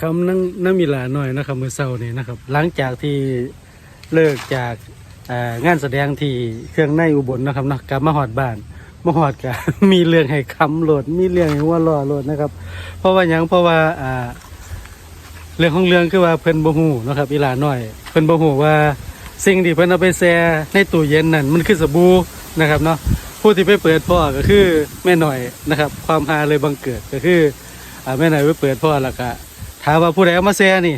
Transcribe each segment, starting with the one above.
คำนั่งนั่งมีหลาหน่อยนะครับมือเศร้านี่นะครับ หลังจากที่เลิกจากงานแสดงที่เครื่องในอุบลนะครับเนาะกลับมาหอดบ้านมาหอดกันมีเรื่องให้คำโหลดมีเรื่องให้หัว่าล่อโหลดนะครับ เพราะว่ายังเพราะว่าเรื่องของเรื่องคือว่าเพิ่นบ่ฮู้เนะครับอีหลาน้อย เพิ่นบ่ฮู้ว่าสิ่งที่เพิ่นเอาไปแช่ในตู้เย็นนั่นมันคือสบู่นะครับเนาะผู้ที่ไปเปิดพ่อก็คือแม่หน่อยนะครับ ความฮาเลยบังเกิดก็คืออ่าแม่หน่อยไปเปิดพ่อแล้วก็าว่าผู้ใดเอามาแช่นี่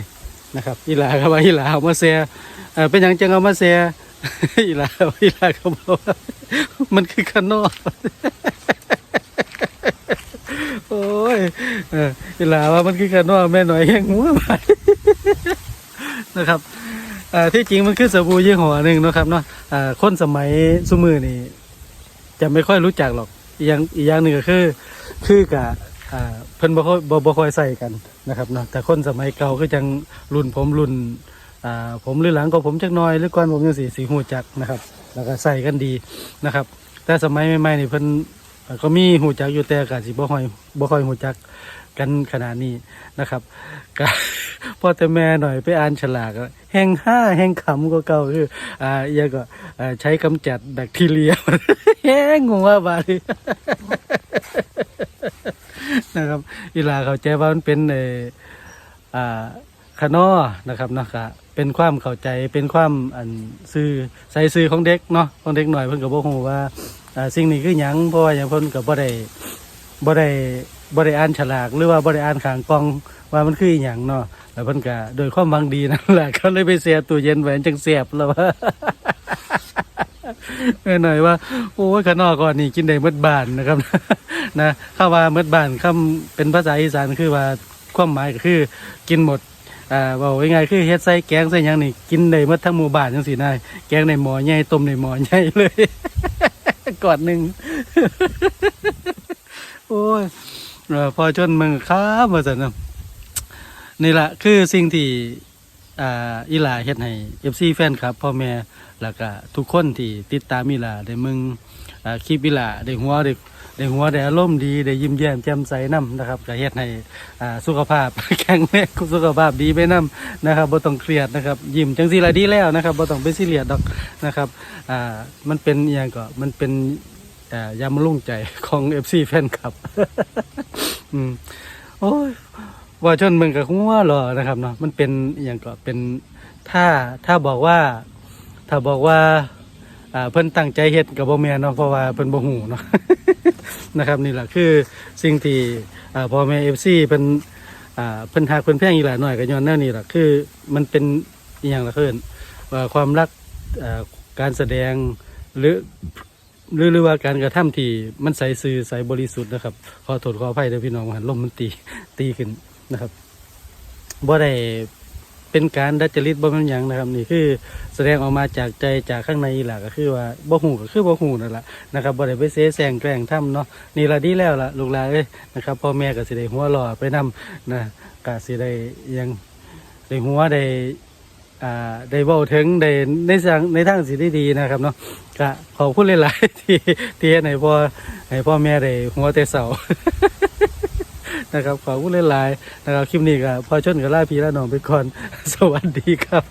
นะครับอีหลาก็ว่าอีหลาเอามาแช่เป็นหยังจังเอามาแช่อีหลาอีหลาก็บอกว่ามันคือขนอกโอ้ยอีหลาว่ามันคือขนอกแม่หน่อยแห้งหัวไปนะครับที่จริงมันคือสบู่ยี่ห้อหนึ่งนะครับเนาะคนสมัยสมือนี่จะไม่ค่อยรู้จักหรอกอีกอย่างอีกอย่างหนึ่งก็คือคือกับ อ่าเพิ่นบ่ค่อยบ่บ่ค่อยใส่กันนะครับเนาะแต่คนสมัยเก่าก็จังรุ่นผมรุ่นอ่าผมหรือหลังก็ผมจักหน้อยหรือก่อนผมยังสีสีหูจักนะครับ แล้วก็ใส่กันดีนะครับ แต่สมัยใหม่ๆนี่เพิ่นก็มีหูจักอยู่แต่ก็สิบ่ค่อยบ่ค่อยหูจักกันขนาดนี้นะครับก็พ่อแต่แม่หน่อยไปอ่านฉลากแห่งห้าแห่งขำกว่าเก่าคืออ่าอย่าก็ใช้กำจัดแบคทีเรียแห้งงงว่าบาด นะครับอีลาเข้าใจว่ามันเป็นเอออ่าขนอนะครับเนาะก็เป็นความเข้าใจเป็นความอันซื่อใส่ซื่อของเด็กเนาะของเด็กหน่อยเพิ่นก็บ่ฮู้ว่าอ่าสิ่งนี้คือหยังเพราะว่าอย่างเพิ่นก็บ่ได้บ่ได้บ่ได้อ่านฉลากหรือว่าบ่ได้อ่านข้างกล่องว่ามันคืออหยังเนาะแล้วเพิ่นก็โดยความหวังดีนั่นแหละเขาเลยไปเสียตู้เย็นไว้จังเสียบแล้วว่า หน่อยว่าโอ้ยขนอกก่อนนี่กินได้เมดบานนะครับนะข้าว่าเมดบานคำเป็นภาษาอีสานคือว่าความหมายก็คือกินหมดอ่าบอกง่ายๆคือเฮ็ดใส่แกงใส่ยังนี่กินได้หมดทั้งหมู่บ้านจังซี่นะแกงในหมอใหญ่ต้มในหมอใหญ่เลยก่อนหนึ่งโอ้ยพอจนมึงค้ามาสันนะนี่แหละคือสิ่งที่ อ่าอีหลาเฮ็ดให้ FC แฟนครับพ่อแม่แล้วก็ทุกคนที่ติดตามอีหลาได้มึงอ่าคลิปอีหลาได้หัวได้ได้หัวได้อารมณ์ดีได้ยิ้มแย้มแจ่มใสนํนะครับก็เฮ็ดให้อ่าสุขภาพ แข็งแรงสุขภาพดีไปนํนะครับบ่ต้องเครียดนะครับ ยิ้มจังซี่ละดีแล้วนะครับบ่ต้องไปซีเรียสดอกนะครับอ่ามันเป็นอหยังก็มันเป็นอ่ายามรุ่งใจของ FC แฟนคลับ อืมโอ้ย ว่าชนมึงกับหัวหรอนะครับเนาะมันเป็นอย่างก็เป็นถ้าถ้าบอกว่า ถ้าบอกว่าอ่าเพิ่นตั้งใจเฮ็ดกับบ่แม่นเนาะเพราะว่าเพิ่นบ่ฮู้เนาะ นะครับนี่แหละคือสิ่งที่อ่าพ่อแม่ FC เพิ่นอ่าเพิ่นหักเพิ่นแพงอีหลาหน่อยก็ย้อนแนวนี้ล่ะคือมันเป็นอหย่างละเพิ่นว่าความรักอ่าการแสดงหรือหรือหรือว่าการกระทำที่มันใสซื่อใสบริสุทธิ์นะครับ ขอโทษขออภัยเด้อพี่น้องหันลมมันตีตีขึ้น นะครับบ่ได้เป็นการดัดจริตบ่เป็นหยังนะครับ นี่คือแสดงออกมาจากใจจากข้างในหล่ะก็คือว่าบ่หูก็คือบ่หูนั่นแหละนะครับบ่ได้ไปเสแสร้งแกล้งทำเนาะนี่ละดีแล้วล่ะลูกหลานเอ้ยนะครับพ่อแม่ก็สิได้หัวหล่อไปนํนะก็สิได้อิหยังได้หัวได้อ่าได้เว้าถึงได้ในทางในทางสิได้ดีนะครับเนาะก็ขอบคุณหลายๆที่ที่เฮ็ดให้พ่อให้พ่อแม่ได้หัวแต่เสา นะครับขอบคุณหลายๆนะครับคลิปนี้ก็พอชนกับล่าพี่ล่าน้องไปก่อน สวัสดีครับ